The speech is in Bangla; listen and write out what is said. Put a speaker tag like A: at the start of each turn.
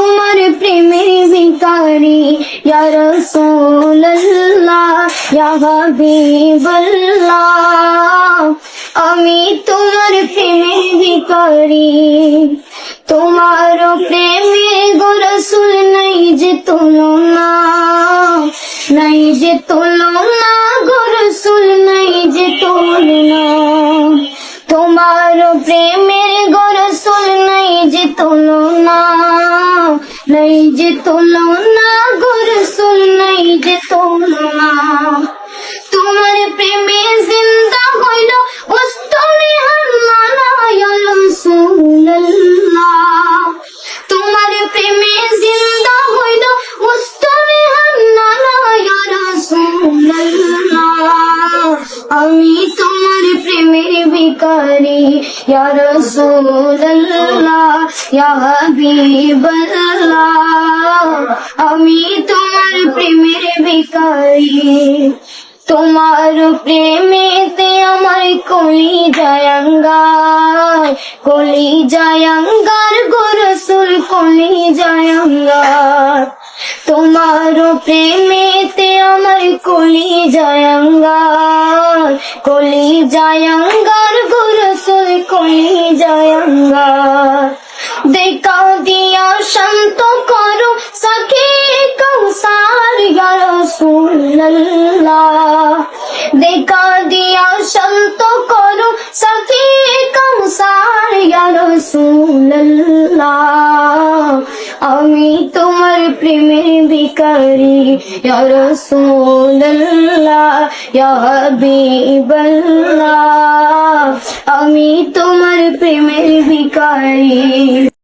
A: তোমার প্রেমের ভিকারি ইয়া রাসূলুল্লাহ আমি তোমার প্রেমের বিকারি তোমার প্রেমে গো নাই যে তুলনা, নাই যে তুলনা গো রাসূল নাই যে তুলনা। তোমার প্রেমের গরসুল নাই যে তুলনা। নাই যে তুলনা গো রসুল নাই যে তুলনা তোমার প্রেমে জিন্দা হইল উস্তরে হান্নানা ইয়া রাসূলুল্লাহ। তোমার প্রেমে জিন্দা হইল উস্তরে হান্নানা ইয়া রাসূলুল্লাহ। আমি ভিখারি ইয়া রাসূলুল্লাহ, ইয়া হাবিবাল্লাহ, আমি তোমার প্রেমের ভিখারি। তোমার প্রেমেতে আমার কলি জায়াঙ্গার কলি জায়াঙ্গার গোরসুল কলি জায়াঙ্গার তোমার প্রেমেতে আমার কলি জায়াঙ্গার কলি জায়াঙ্গার গোরসুল কলি জায়াঙ্গার। দেখা দিয়া শান্ত করো সখী কৌসার রাসূলুল্লাহ দেখা দিয়া শান্ত করো সখী কৌসার রাসূলুল্লাহ আমি তোমার প্রেমের ভিখারি ইয়া রাসূলুল্লাহ ইয়া হাবিবাল্লাহ। আমি তোমার প্রেমের ভিখারি।